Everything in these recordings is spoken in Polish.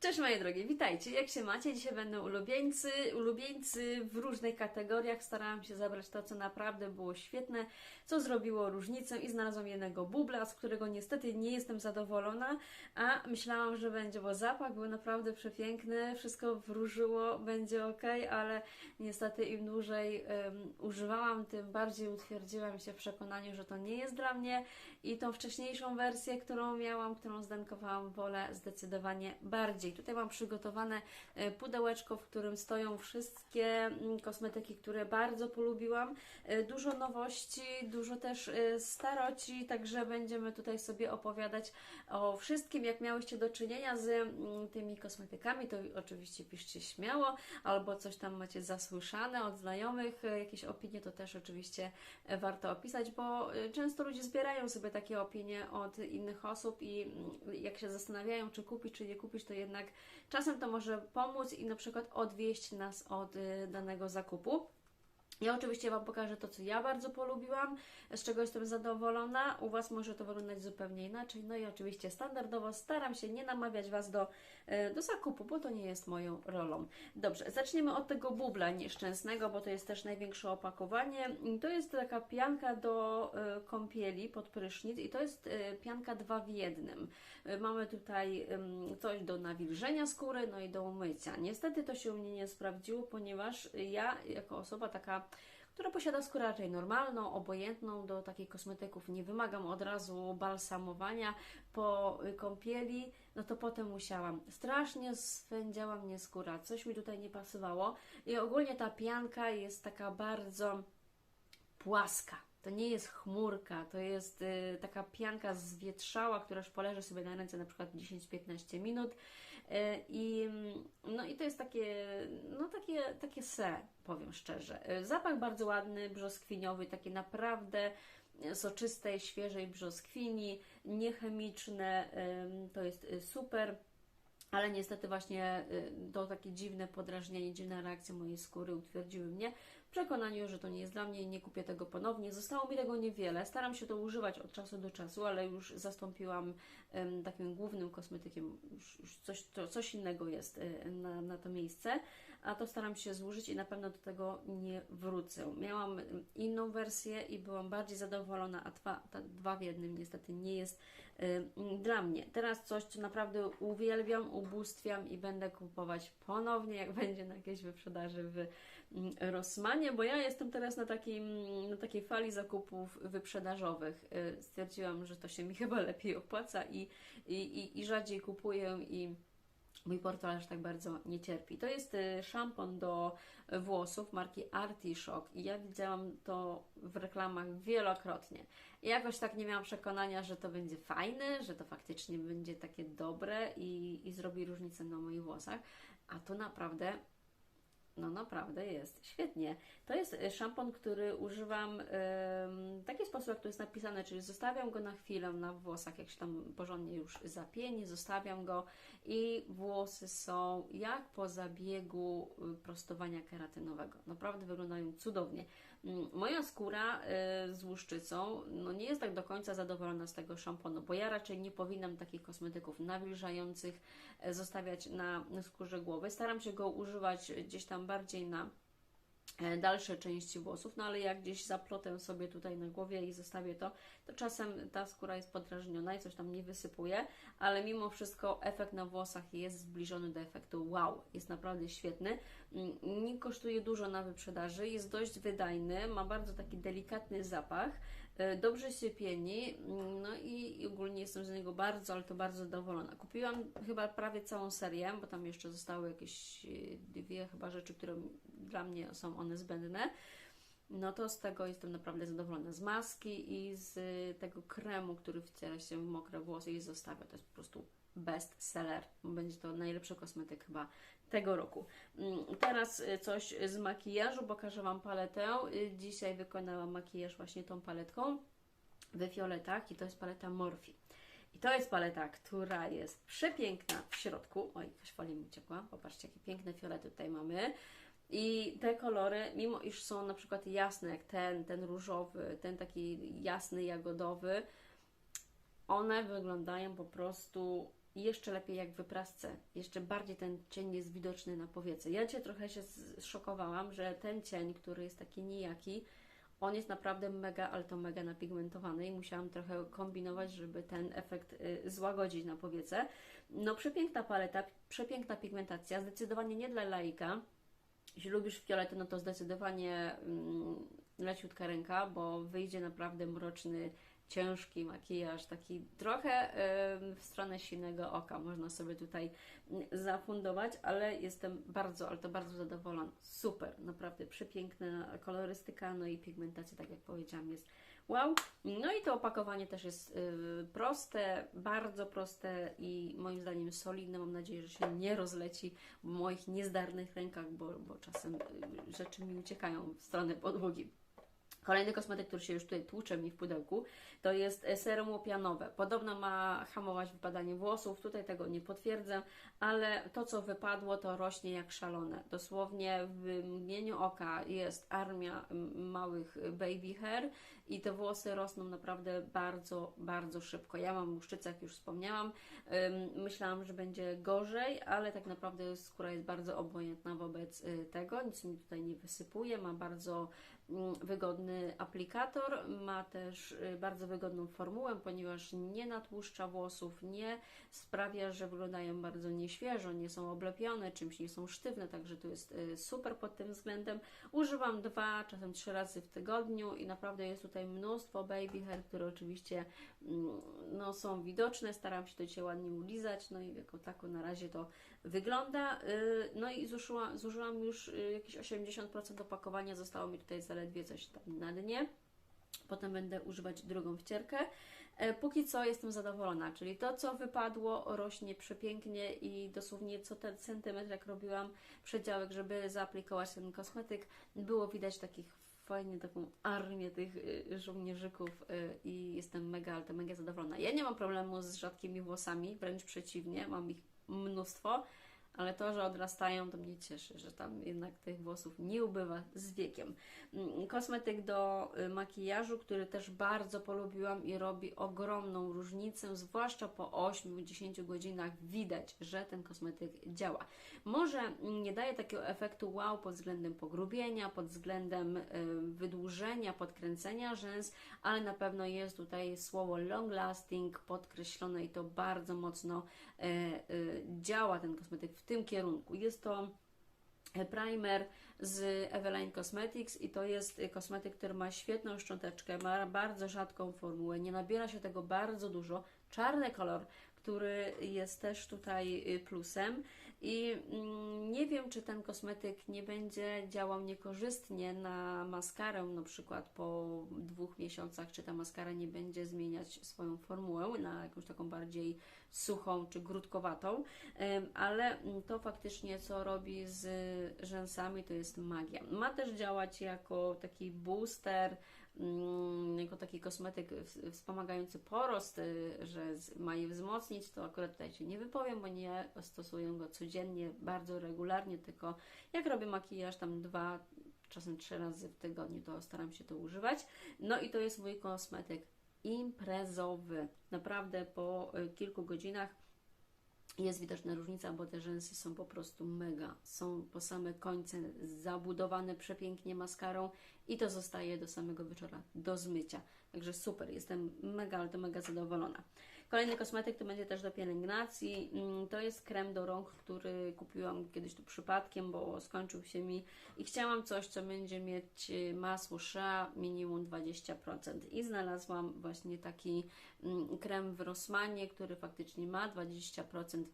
Cześć moje drogie, witajcie. Jak się macie? Dzisiaj będą ulubieńcy, ulubieńcy w różnych kategoriach. Starałam się zabrać to, co naprawdę było świetne, co zrobiło różnicę i znalazłam jednego bubla, z którego niestety nie jestem zadowolona, a myślałam, że będzie, bo zapach był naprawdę przepiękny, wszystko wróżyło, będzie ok, ale niestety im dłużej um, używałam, tym bardziej utwierdziłam się w przekonaniu, że to nie jest dla mnie i tą wcześniejszą wersję, którą miałam, którą zdenkowałam, wolę zdecydowanie bardziej. Tutaj mam przygotowane e, pudełeczko, w którym stoją wszystkie mm, kosmetyki, które bardzo polubiłam. E, dużo nowości, dużo też e, staroci, także będziemy tutaj sobie opowiadać o wszystkim, jak miałyście do czynienia z mm, tymi kosmetykami, to oczywiście piszcie śmiało, albo coś tam macie zasłyszane od znajomych, jakieś opinie, to też oczywiście warto opisać, bo często ludzie zbierają sobie takie opinie od innych osób i jak się zastanawiają, czy kupić, czy nie kupić, to jednak czasem to może pomóc i na przykład odwieść nas od y, danego zakupu. Ja oczywiście Wam pokażę to, co ja bardzo polubiłam, z czego jestem zadowolona. U Was może to wyglądać zupełnie inaczej. No i oczywiście standardowo staram się nie namawiać Was do, e, do zakupu, bo to nie jest moją rolą. Dobrze, zaczniemy od tego bubla nieszczęsnego, bo to jest też największe opakowanie. To jest taka pianka do e, kąpieli pod prysznic i to jest e, pianka dwa w jednym. Mamy tutaj coś do nawilżenia skóry, no i do umycia. Niestety to się u mnie nie sprawdziło, ponieważ ja jako osoba taka która posiada skórę raczej normalną, obojętną do takich kosmetyków. Nie wymagam od razu balsamowania po kąpieli, no to potem musiałam. Strasznie swędziała mnie skóra, coś mi tutaj nie pasowało i ogólnie ta pianka jest taka bardzo płaska. To nie jest chmurka, to jest y, taka pianka zwietrzała, która już poleży sobie na ręce na przykład 10-15 minut E, I, no i to jest takie, no takie, takie se, powiem szczerze. E, zapach bardzo ładny, brzoskwiniowy, takie naprawdę soczystej, świeżej brzoskwini, niechemiczne, to jest super. Ale niestety właśnie to takie dziwne podrażnienie, dziwna reakcja mojej skóry utwierdziły mnie przekonaniu, że to nie jest dla mnie i nie kupię tego ponownie. Zostało mi tego niewiele. Staram się to używać od czasu do czasu, ale już zastąpiłam takim głównym kosmetykiem. Już, już coś, to, coś innego jest na, na to miejsce, a to staram się złożyć i na pewno do tego nie wrócę. Miałam inną wersję i byłam bardziej zadowolona, a dwa, ta dwa w jednym niestety nie jest y, dla mnie. Teraz coś, co naprawdę uwielbiam, ubóstwiam i będę kupować ponownie, jak będzie na jakiejś wyprzedaży w Mm, Rossmanie, bo ja jestem teraz na, takim, na takiej fali zakupów wyprzedażowych. Y, stwierdziłam, że to się mi chyba lepiej opłaca i, i, i, i rzadziej kupuję i mój portfel aż tak bardzo nie cierpi. To jest y, szampon do włosów marki Artishock i ja widziałam to w reklamach wielokrotnie. I jakoś tak nie miałam przekonania, że to będzie fajne, że to faktycznie będzie takie dobre i, i zrobi różnicę na moich włosach, a to naprawdę no naprawdę jest świetnie. To jest e, szampon, który używam w taki sposób, jak tu jest napisane, czyli zostawiam go na chwilę na włosach, jak się tam porządnie już zapieni, zostawiam go i włosy są jak po zabiegu y, prostowania keratynowego. Naprawdę wyglądają cudownie. Mm, moja skóra y, z łuszczycą no nie jest tak do końca zadowolona z tego szamponu, bo ja raczej nie powinnam takich kosmetyków nawilżających e, zostawiać na skórze głowy. Staram się go używać gdzieś tam bardziej na dalsze części włosów, no ale jak gdzieś zaplotę sobie tutaj na głowie i zostawię to, to czasem ta skóra jest podrażniona i coś tam nie wysypuje, ale mimo wszystko efekt na włosach jest zbliżony do efektu wow, jest naprawdę świetny. Mm, nie kosztuje dużo na wyprzedaży, jest dość wydajny, ma bardzo taki delikatny zapach, E, dobrze się pieni, mm, no i ogólnie jestem z niego bardzo, ale to bardzo zadowolona. Kupiłam chyba prawie całą serię, bo tam jeszcze zostały jakieś e, dwie chyba rzeczy, które dla mnie są one zbędne. No to z tego jestem naprawdę zadowolona. Z maski i z tego kremu, który wciera się w mokre włosy i zostawia. To jest po prostu best seller. Będzie to najlepszy kosmetyk chyba tego roku. Mm, teraz y, coś z makijażu, pokażę Wam paletę. Y, dzisiaj wykonałam makijaż właśnie tą paletką we fioletach i to jest paleta Morphe. I to jest paleta, która jest przepiękna w środku. Oj, jakaś folia mi uciekła. Popatrzcie, jakie piękne fiolety tutaj mamy. I te kolory, mimo iż są na przykład jasne, jak ten, ten różowy, ten taki jasny, jagodowy, one wyglądają po prostu i jeszcze lepiej jak wyprasce. Jeszcze bardziej ten cień jest widoczny na powiece. Ja Cię trochę się zszokowałam, że ten cień, który jest taki nijaki, on jest naprawdę mega, ale to mega napigmentowany i musiałam trochę kombinować, żeby ten efekt y, złagodzić na powiece. No przepiękna paleta, przepiękna pigmentacja, zdecydowanie nie dla laika. Jeśli lubisz fiolety, no to zdecydowanie mm, leciutka ręka, bo wyjdzie naprawdę mroczny, ciężki makijaż, taki trochę w stronę silnego oka można sobie tutaj mm, zafundować, ale jestem bardzo, ale to bardzo zadowolona. Super, naprawdę przepiękna kolorystyka, no i pigmentacja, tak jak powiedziałam, jest wow. No i to opakowanie też jest y, proste, bardzo proste i moim zdaniem solidne. Mam nadzieję, że się nie rozleci w moich niezdarnych rękach, bo, bo czasem y, rzeczy mi uciekają w stronę podłogi. Kolejny kosmetyk, który się już tutaj tłucze mi w pudełku, to jest serum łopianowe. Podobno ma hamować wypadanie włosów, tutaj tego nie potwierdzę, ale to co wypadło to rośnie jak szalone. Dosłownie w mgnieniu oka jest armia małych baby hair i te włosy rosną naprawdę bardzo, bardzo szybko. Ja mam łuszczycę, jak już wspomniałam. Myślałam, że będzie gorzej, ale tak naprawdę skóra jest bardzo obojętna wobec y, tego. Nic mi tutaj nie wysypuje, ma bardzo wygodny aplikator, ma też y, bardzo wygodną formułę, ponieważ nie natłuszcza włosów, nie sprawia, że wyglądają bardzo nieświeżo, nie są oblepione, czymś nie są sztywne, także to jest y, super pod tym względem. Używam dwa, czasem trzy razy w tygodniu i naprawdę jest tutaj mnóstwo baby hair, które oczywiście mm, no, są widoczne, staram się to dzisiaj ładnie ulizać, no i jako tako na razie to wygląda. Y, no i zużyłam, zużyłam już jakieś 80% opakowania, zostało mi tutaj zaledwie coś tam na dnie. Potem będę używać drugą wcierkę. E, póki co jestem zadowolona, czyli to, co wypadło, rośnie przepięknie i dosłownie co ten centymetr, jak robiłam przedziałek, żeby zaaplikować ten kosmetyk, było widać takich fajnie taką armię tych y, żołnierzyków y, i jestem mega, ale to mega zadowolona. Ja nie mam problemu z rzadkimi włosami, wręcz przeciwnie, mam ich mnóstwo, ale to, że odrastają, to mnie cieszy, że tam jednak tych włosów nie ubywa z wiekiem. Mm, kosmetyk do y, makijażu, który też bardzo polubiłam i robi ogromną różnicę, zwłaszcza po 8-10 godzinach widać, że ten kosmetyk działa. Może nie daje takiego efektu wow pod względem pogrubienia, pod względem y, wydłużenia, podkręcenia rzęs, ale na pewno jest tutaj słowo long lasting podkreślone i to bardzo mocno y, działa ten kosmetyk w tym kierunku. Jest to primer z Eveline Cosmetics i to jest kosmetyk, który ma świetną szcząteczkę, ma bardzo rzadką formułę, nie nabiera się tego bardzo dużo. Czarny kolor, który jest też tutaj plusem i mm, nie wiem, czy ten kosmetyk nie będzie działał niekorzystnie na maskarę, na przykład po dwóch miesiącach, czy ta maskara nie będzie zmieniać swoją formułę na jakąś taką bardziej suchą czy grudkowatą, ale to faktycznie co robi z rzęsami to jest magia. Ma też działać jako taki booster, mm, jako taki kosmetyk wspomagający porost, y, że ma je wzmocnić, to akurat tutaj się nie wypowiem, bo nie stosuję go codziennie, bardzo regularnie, tylko jak robię makijaż tam dwa, czasem trzy razy w tygodniu, to staram się to używać. No i to jest mój kosmetyk imprezowy. Naprawdę po y, kilku godzinach jest widoczna różnica, bo te rzęsy są po prostu mega. Są po same końce zabudowane przepięknie maskarą i to zostaje do samego wieczora, do zmycia. Także super, jestem mega, ale to mega zadowolona. Kolejny kosmetyk to będzie też do pielęgnacji. Mm, to jest krem do rąk, który kupiłam kiedyś tu przypadkiem, bo skończył się mi i chciałam coś, co będzie mieć y, masło Shea minimum 20%. I znalazłam właśnie taki mm, krem w Rossmanie, który faktycznie ma 20%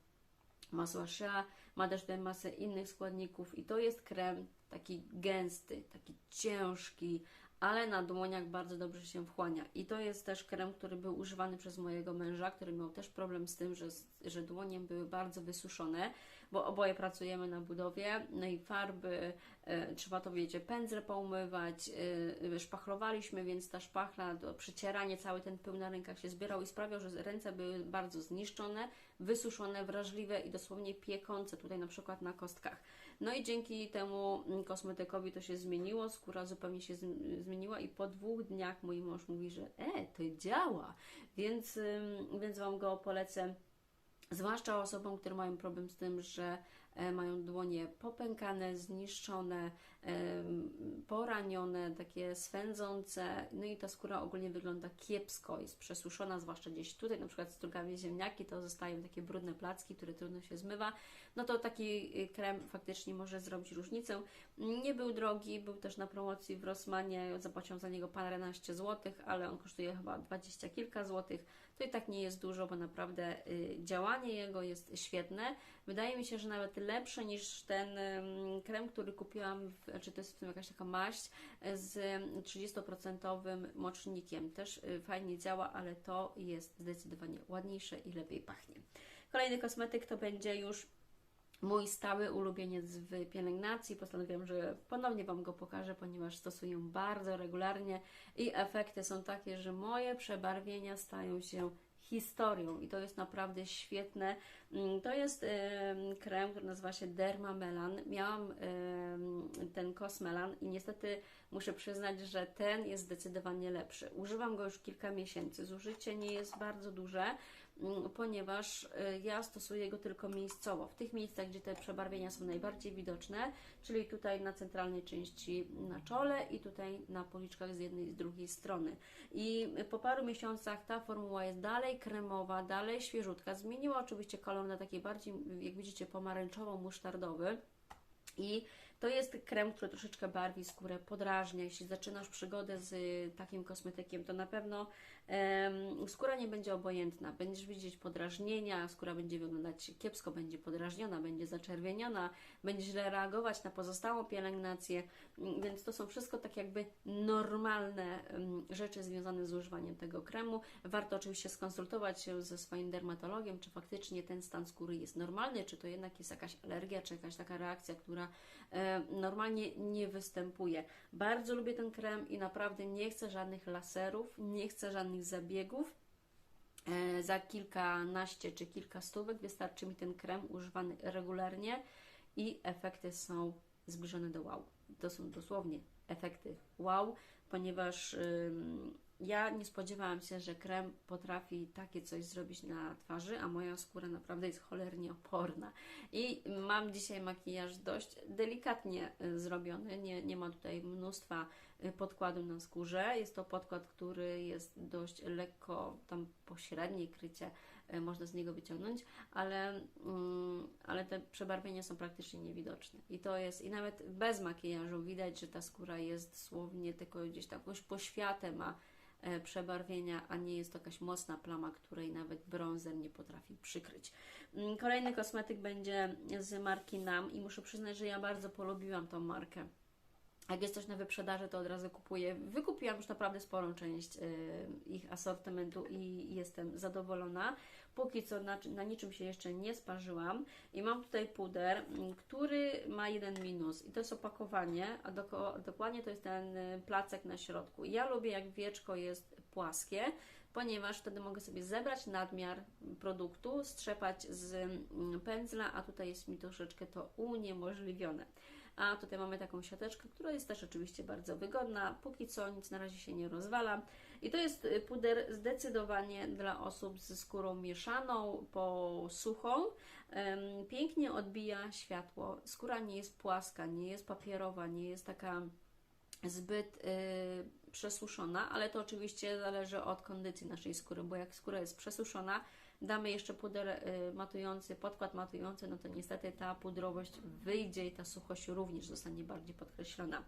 masła Shea, ma też tę masę innych składników i to jest krem taki gęsty, taki ciężki, ale na dłoniach bardzo dobrze się wchłania. I to jest też krem, który był używany przez mojego męża, który miał też problem z tym, że, że dłonie były bardzo wysuszone, bo oboje pracujemy na budowie, no i farby, e, trzeba to wiecie, pędzle poumywać, e, szpachlowaliśmy, więc ta szpachla do przycierania, cały ten pył na rękach się zbierał i sprawiał, że ręce były bardzo zniszczone, wysuszone, wrażliwe i dosłownie piekące tutaj na przykład na kostkach. No i dzięki temu kosmetykowi to się zmieniło, skóra zupełnie się zmieniła i po dwóch dniach mój mąż mówi, że e, to działa, więc, więc Wam go polecę Zwłaszcza osobom, które mają problem z tym, że e, mają dłonie popękane, zniszczone, poranione, takie swędzące, no i ta skóra ogólnie wygląda kiepsko, jest przesuszona, zwłaszcza gdzieś tutaj, na przykład strugami ziemniaki, to zostają takie brudne placki, które trudno się zmywa, no to taki y, krem faktycznie może zrobić różnicę. Nie był drogi, był też na promocji w Rossmanie, zapłaciłam za niego paręnaście złotych, ale on kosztuje chyba dwadzieścia kilka złotych, to i tak nie jest dużo, bo naprawdę y, działanie jego jest świetne. Wydaje mi się, że nawet lepsze niż ten krem, który kupiłam, w, czy to jest w tym jakaś taka maść y, z 30% mocznikiem. Też y, fajnie działa, ale to jest zdecydowanie ładniejsze i lepiej pachnie. Kolejny kosmetyk to będzie już mój stały ulubieniec w pielęgnacji. Postanowiłam, że ponownie Wam go pokażę, ponieważ stosuję bardzo regularnie i efekty są takie, że moje przebarwienia stają się historią i to jest naprawdę świetne. Mm, To jest em, krem, który nazywa się Dermamelan. Miałam ten Cosmelan i niestety muszę przyznać, że ten jest zdecydowanie lepszy. Używam go już kilka miesięcy. Zużycie nie jest bardzo duże, ponieważ y, ja stosuję go tylko miejscowo, w tych miejscach, gdzie te przebarwienia są najbardziej widoczne, czyli tutaj na centralnej części na czole i tutaj na policzkach z jednej i z drugiej strony. I po paru miesiącach ta formuła jest dalej kremowa, dalej świeżutka. Zmieniła oczywiście kolor na taki bardziej, jak widzicie, pomarańczowo-musztardowy. I to jest krem, który troszeczkę barwi skórę, podrażnia. Jeśli zaczynasz przygodę z takim kosmetykiem, to na pewno skóra nie będzie obojętna. Będziesz widzieć podrażnienia, skóra będzie wyglądać kiepsko, będzie podrażniona, będzie zaczerwieniona, będzie źle reagować na pozostałą pielęgnację. Mm, Więc to są wszystko tak jakby normalne rzeczy związane z używaniem tego kremu. Warto oczywiście skonsultować się ze swoim dermatologiem, czy faktycznie ten stan skóry jest normalny, czy to jednak jest jakaś alergia, czy jakaś taka reakcja, która e, normalnie nie występuje. Bardzo lubię ten krem i naprawdę nie chcę żadnych laserów, nie chcę żadnych zabiegów. E, za kilkanaście czy kilka stówek wystarczy mi ten krem używany regularnie i efekty są zbliżone do wow. To są dosłownie efekty wow, ponieważ ja nie spodziewałam się, że krem potrafi takie coś zrobić na twarzy, a moja skóra naprawdę jest cholernie oporna. I mam dzisiaj makijaż dość delikatnie y, zrobiony, nie, nie ma tutaj mnóstwa y, podkładu na skórze. Jest to podkład, który jest dość lekko tam pośrednie krycie, y, można z niego wyciągnąć, ale, mm, ale te przebarwienia są praktycznie niewidoczne. I to jest, i nawet bez makijażu widać, że ta skóra jest dosłownie tylko gdzieś tam jakąś poświatę ma przebarwienia, a nie jest to jakaś mocna plama, której nawet bronzer nie potrafi przykryć. Mm, Kolejny kosmetyk będzie z marki NAM i muszę przyznać, że ja bardzo polubiłam tą markę. Jak jest coś na wyprzedaży, to od razu kupuję. Wykupiłam już naprawdę sporą część y, ich asortymentu i jestem zadowolona. Póki co na, na niczym się jeszcze nie sparzyłam. I mam tutaj puder, mm, który ma jeden minus i to jest opakowanie, a doko, dokładnie to jest ten y, placek na środku. Ja lubię jak wieczko jest płaskie, ponieważ wtedy mogę sobie zebrać nadmiar produktu, strzepać z pędzla, a tutaj jest mi troszeczkę to uniemożliwione. A tutaj mamy taką siateczkę, która jest też oczywiście bardzo wygodna. Póki co nic na razie się nie rozwala. I to jest y, puder zdecydowanie dla osób ze skórą mieszaną po suchą. Pięknie odbija światło. Skóra nie jest płaska, nie jest papierowa, nie jest taka zbyt y, przesuszona, ale to oczywiście zależy od kondycji naszej skóry, bo jak skóra jest przesuszona, damy jeszcze puder y, matujący, podkład matujący, no to niestety ta pudrowość wyjdzie i ta suchość również zostanie bardziej podkreślona.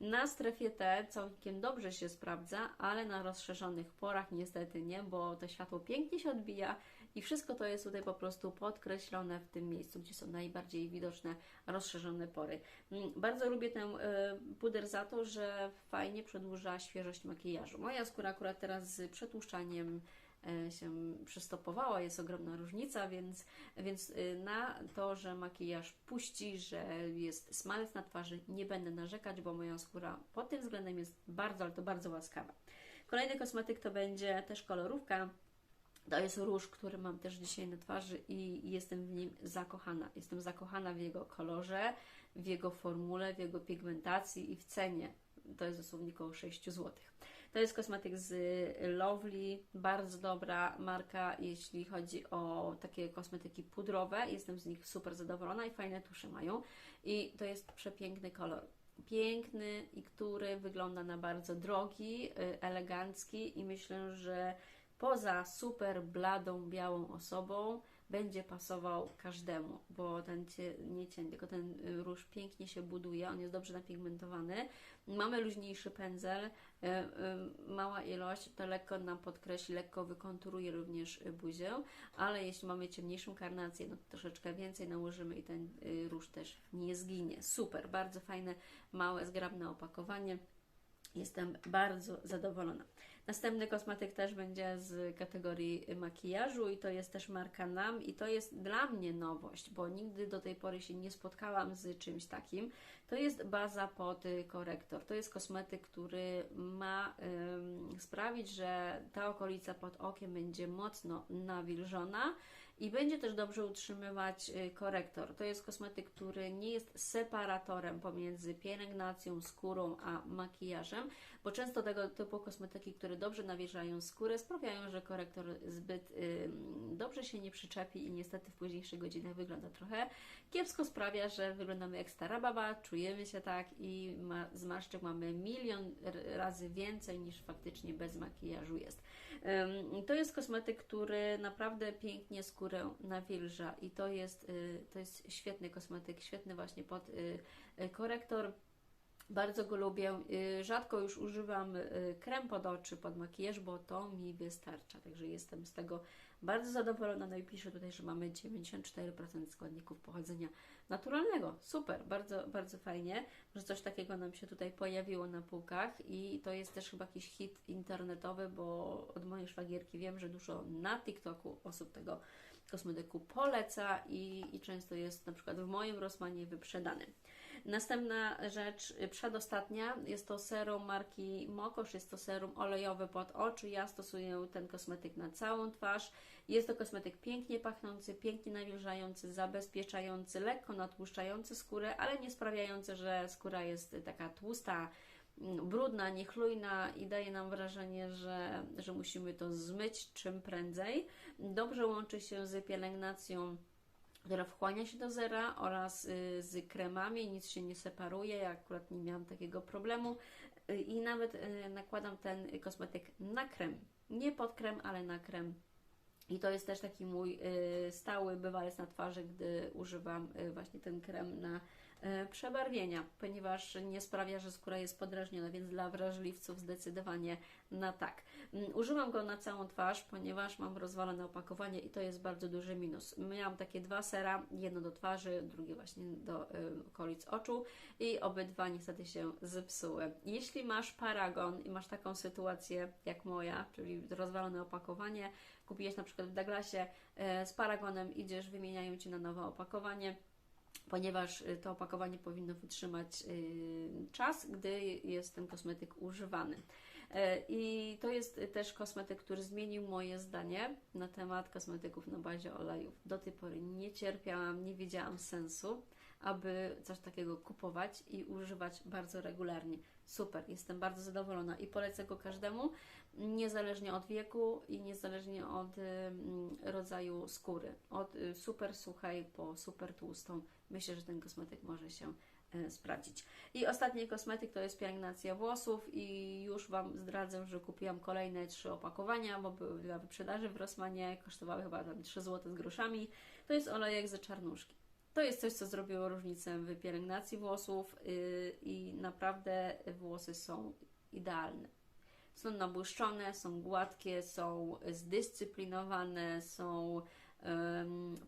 Na strefie T całkiem dobrze się sprawdza, ale na rozszerzonych porach niestety nie, bo to światło pięknie się odbija i wszystko to jest tutaj po prostu podkreślone w tym miejscu, gdzie są najbardziej widoczne rozszerzone pory. Mm, Bardzo lubię ten y, puder za to, że fajnie przedłuża świeżość makijażu. Moja skóra akurat teraz z przetłuszczaniem się przystopowała, jest ogromna różnica, więc, więc y, na to, że makijaż puści, że jest smalec na twarzy, nie będę narzekać, bo moja skóra pod tym względem jest bardzo, ale to bardzo łaskawa. Kolejny kosmetyk to będzie też kolorówka. To jest róż, który mam też dzisiaj na twarzy i jestem w nim zakochana. Jestem zakochana w jego kolorze, w jego formule, w jego pigmentacji i w cenie. To jest dosłownie około 6 zł. To jest kosmetyk z Lovely, bardzo dobra marka, jeśli chodzi o takie kosmetyki pudrowe. Jestem z nich super zadowolona i fajne tusze mają. I to jest przepiękny kolor. Piękny i który wygląda na bardzo drogi, y, elegancki i myślę, że poza super bladą, białą osobą będzie pasował każdemu, bo ten cie, nie cień, tylko ten y, róż pięknie się buduje, on jest dobrze napigmentowany. Mamy luźniejszy pędzel, y, y, mała ilość, to lekko nam podkreśli, lekko wykonturuje również buzię, ale jeśli mamy ciemniejszą karnację, no to troszeczkę więcej nałożymy i ten róż też nie zginie. Super, bardzo fajne, małe, zgrabne opakowanie. Jestem bardzo zadowolona. Następny kosmetyk też będzie z kategorii makijażu i to jest też marka NAM i to jest dla mnie nowość, bo nigdy do tej pory się nie spotkałam z czymś takim. To jest baza pod korektor. To jest kosmetyk, który ma ym, sprawić, że ta okolica pod okiem będzie mocno nawilżona i będzie też dobrze utrzymywać y, korektor. To jest kosmetyk, który nie jest separatorem pomiędzy pielęgnacją, skórą a makijażem, bo często tego typu kosmetyki, które dobrze nawilżają skórę, sprawiają, że korektor zbyt y, dobrze się nie przyczepi i niestety w późniejszych godzinach wygląda trochę kiepsko. Sprawia, że wyglądamy jak stara baba, czujemy się tak i ma, zmarszczek mamy milion razy więcej niż faktycznie bez makijażu jest. To jest kosmetyk, który naprawdę pięknie skórę nawilża i to jest, y, to jest świetny kosmetyk, świetny właśnie pod y, y, korektor. Bardzo go lubię. Rzadko już używam krem pod oczy, pod makijaż, bo to mi wystarcza. Także jestem z tego bardzo zadowolona. No i piszę tutaj, że mamy 94% składników pochodzenia naturalnego. Super, bardzo, bardzo fajnie, że coś takiego nam się tutaj pojawiło na półkach i to jest też chyba jakiś hit internetowy, bo od mojej szwagierki wiem, że dużo na TikToku osób tego kosmetyku poleca i, i często jest na przykład w moim Rosmanie wyprzedany. Następna rzecz, przedostatnia, jest to serum marki Mokosz, jest to serum olejowy pod oczy. Ja stosuję ten kosmetyk na całą twarz. Jest to kosmetyk pięknie pachnący, pięknie nawilżający, zabezpieczający, lekko natłuszczający skórę, ale nie sprawiający, że skóra jest taka tłusta, brudna, niechlujna i daje nam wrażenie, że, że musimy to zmyć czym prędzej. Dobrze łączy się z pielęgnacją która wchłania się do zera oraz y, z kremami, nic się nie separuje, ja akurat nie miałam takiego problemu y, i nawet y, nakładam ten kosmetyk na krem, nie pod krem, ale na krem. I to jest też taki mój stały bywalec na twarzy, gdy używam właśnie ten krem na przebarwienia, ponieważ nie sprawia, że skóra jest podrażniona, więc dla wrażliwców zdecydowanie na tak. Mm, używam go na całą twarz, ponieważ mam rozwalone opakowanie i to jest bardzo duży minus. Miałam takie dwa sera, jedno do twarzy, drugie właśnie do y, okolic oczu i obydwa niestety się zepsuły. Jeśli masz paragon i masz taką sytuację jak moja, czyli rozwalone opakowanie, kupiłeś na przykład w Douglasie y, z paragonem, idziesz, wymieniają Ci na nowe opakowanie, ponieważ y, to opakowanie powinno wytrzymać y, czas, gdy jest ten kosmetyk używany. E, I to jest też kosmetyk, który zmienił moje zdanie na temat kosmetyków na bazie olejów. Do tej pory nie cierpiałam, nie widziałam sensu, aby coś takiego kupować i używać bardzo regularnie. Super, jestem bardzo zadowolona i polecę go każdemu, niezależnie od wieku i niezależnie od rodzaju skóry. Od y, super suchej po super tłustą myślę, że ten kosmetyk może się e, sprawdzić. I ostatni kosmetyk to jest pielęgnacja włosów i już Wam zdradzę, że kupiłam kolejne trzy opakowania, bo były dla wyprzedaży w Rossmanie, kosztowały chyba tam 3 zł z groszami. To jest olejek ze czarnuszki. To jest coś, co zrobiło różnicę w pielęgnacji włosów yy, i naprawdę włosy są idealne. Są nabłyszczone, są gładkie, są zdyscyplinowane, są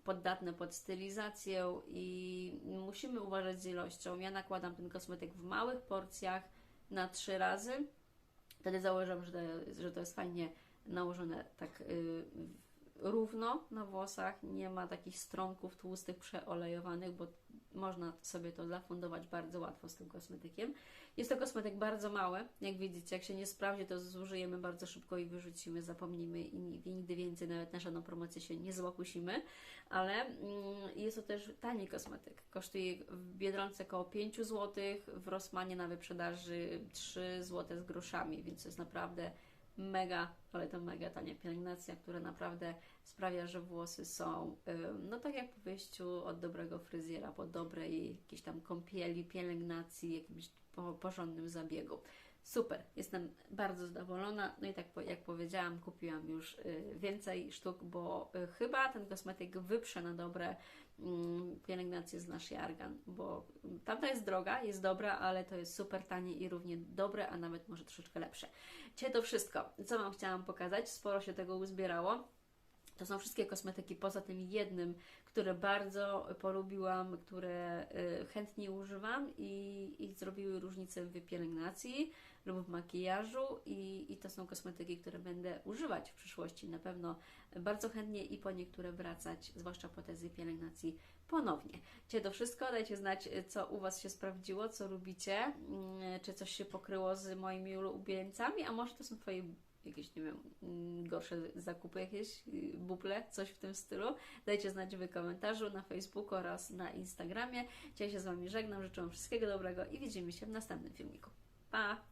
poddatne pod stylizację i musimy uważać z ilością. Ja nakładam ten kosmetyk w małych porcjach na trzy razy. Wtedy założam, że to, że to jest fajnie nałożone tak y, równo na włosach, nie ma takich strąków tłustych, przeolejowanych, bo można sobie to zafundować bardzo łatwo z tym kosmetykiem. Jest to kosmetyk bardzo mały, jak widzicie, jak się nie sprawdzi, to zużyjemy bardzo szybko i wyrzucimy, zapomnimy i nigdy więcej nawet na żadną promocję się nie złakusimy, ale mm, jest to też tani kosmetyk. Kosztuje w Biedronce około 5 zł, w Rossmanie na wyprzedaży 3 zł z groszami, więc to jest naprawdę mega, ale to mega tania pielęgnacja, która naprawdę sprawia, że włosy są, no tak jak po wyjściu od dobrego fryzjera, po dobrej jakiejś tam kąpieli, pielęgnacji, jakimś po, porządnym zabiegu. Super, jestem bardzo zadowolona. No i tak jak powiedziałam, kupiłam już y, więcej sztuk, bo y, chyba ten kosmetyk wyprze na dobre pielęgnację z nasz jargan, bo mm, tamta jest droga, jest dobra, ale to jest super tanie i równie dobre, a nawet może troszeczkę lepsze. Dzisiaj to wszystko, co Wam chciałam pokazać. Sporo się tego uzbierało. To są wszystkie kosmetyki poza tym jednym, które bardzo polubiłam, które y, chętnie używam i, i zrobiły różnicę w pielęgnacji lub w makijażu i, i to są kosmetyki, które będę używać w przyszłości. Na pewno bardzo chętnie i po niektóre wracać, zwłaszcza po tezy pielęgnacji ponownie. Dzisiaj to wszystko. Dajcie znać, co u Was się sprawdziło, co lubicie, mm, czy coś się pokryło z moimi ulubieńcami, a może to są Twoje jakieś, nie wiem, mm, gorsze zakupy, jakieś y, buble, coś w tym stylu. Dajcie znać w komentarzu na Facebooku oraz na Instagramie. Dzisiaj się z Wami żegnam, życzę Wam wszystkiego dobrego i widzimy się w następnym filmiku. Pa!